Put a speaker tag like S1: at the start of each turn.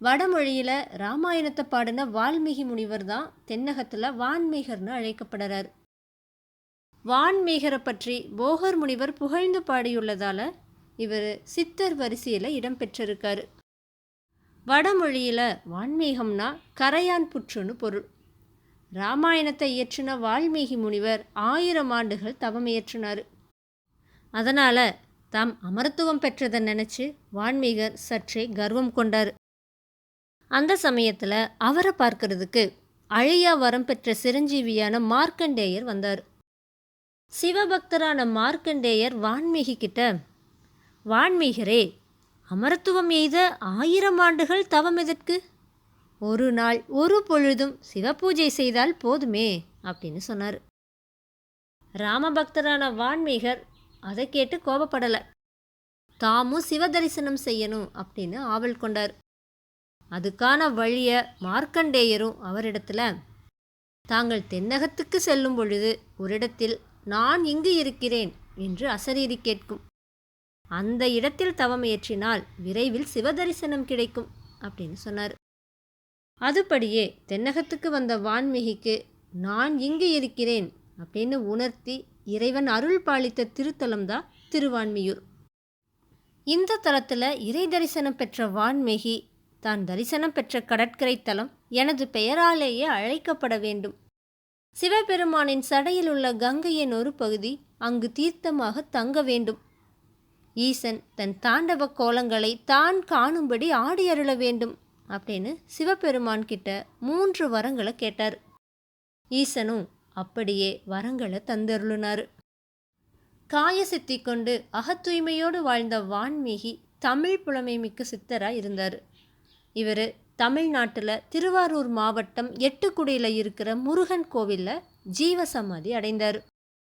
S1: வடமொழியில் ராமாயணத்தை பாடின வால்மீகி முனிவர் தான் தென்னகத்தில் வான்மீகர்னு அழைக்கப்படுறார். வான்மீகரை பற்றி போகர் முனிவர் புகழ்ந்து பாடியுள்ளதால் இவர் சித்தர் வரிசையில் இடம்பெற்றிருக்கார் வடமொழியில் வான்மீகம்னா கரையான் புற்றுன்னு பொருள். ராமாயணத்தை இயற்றின வால்மீகி முனிவர் ஆயிரம் ஆண்டுகள் தவம் இயற்றினார். அதனால் தாம் அமரத்துவம் பெற்றதை நினச்சி வான்மீகர் சற்றே கர்வம் கொண்டார். அந்த சமயத்தில் அவரை பார்க்கறதுக்கு அழியா வரம் பெற்ற சிரஞ்சீவியான மார்க்கண்டேயர் வந்தார். சிவபக்தரான மார்க்கண்டேயர் வான்மீகி கிட்ட வான்மீகரே அமரத்துவம் எய்த ஆயிரம் ஆண்டுகள் தவம் எதற்கு? ஒரு நாள் ஒரு பொழுதும் சிவபூஜை செய்தால் போதுமே அப்படின்னு சொன்னார். ராமபக்தரான வான்மீகர் அதை கேட்டு கோபப்படலை. தாமும் சிவ தரிசனம் செய்யணும் அப்படின்னு ஆவல் கொண்டார். அதுக்கான வழியை மார்க்கண்டேயரும் அவரிடத்துல தாங்கள் தென்னகத்துக்கு செல்லும் பொழுது ஒரு இடத்தில் நான் இங்கு இருக்கிறேன் என்று அசரீரி கேட்கும். அந்த இடத்தில் தவம் ஏற்றினால் விரைவில் சிவதரிசனம் கிடைக்கும் அப்படின்னு சொன்னார். அதுபடியே தென்னகத்துக்கு வந்த வான்மிகிக்கு நான் இங்கு இருக்கிறேன் அப்படின்னு உணர்த்தி இறைவன் அருள் பாலித்த திருத்தலம்தான் திருவான்மியூர். இந்த தலத்தில் இறை தரிசனம் பெற்ற வான்மிகி தான் தரிசனம் பெற்ற கடற்கரை தலம் எனது பெயராலேயே அழைக்கப்பட வேண்டும். சிவபெருமானின் சடையில் உள்ள கங்கையின் ஒரு பகுதி அங்கு தீர்த்தமாக தங்க வேண்டும். ஈசன் தன் தாண்டவ கோலங்களை தான் காணும்படி ஆடி அருள வேண்டும் அப்படின்னு சிவபெருமான் கிட்ட மூன்று வரங்களை கேட்டார். ஈசனும் அப்படியே வரங்களை தந்தருளினார். காயசித்தி கொண்டு அகத்தூய்மையோடு வாழ்ந்த வான்மீகி தமிழ் புலமை மிக்க சித்தராக இருந்தார். இவர் தமிழ்நாட்டில் திருவாரூர் மாவட்டம் எட்டுக்குடியில் இருக்கிற முருகன் கோவிலில் ஜீவசமாதி அடைந்தார்.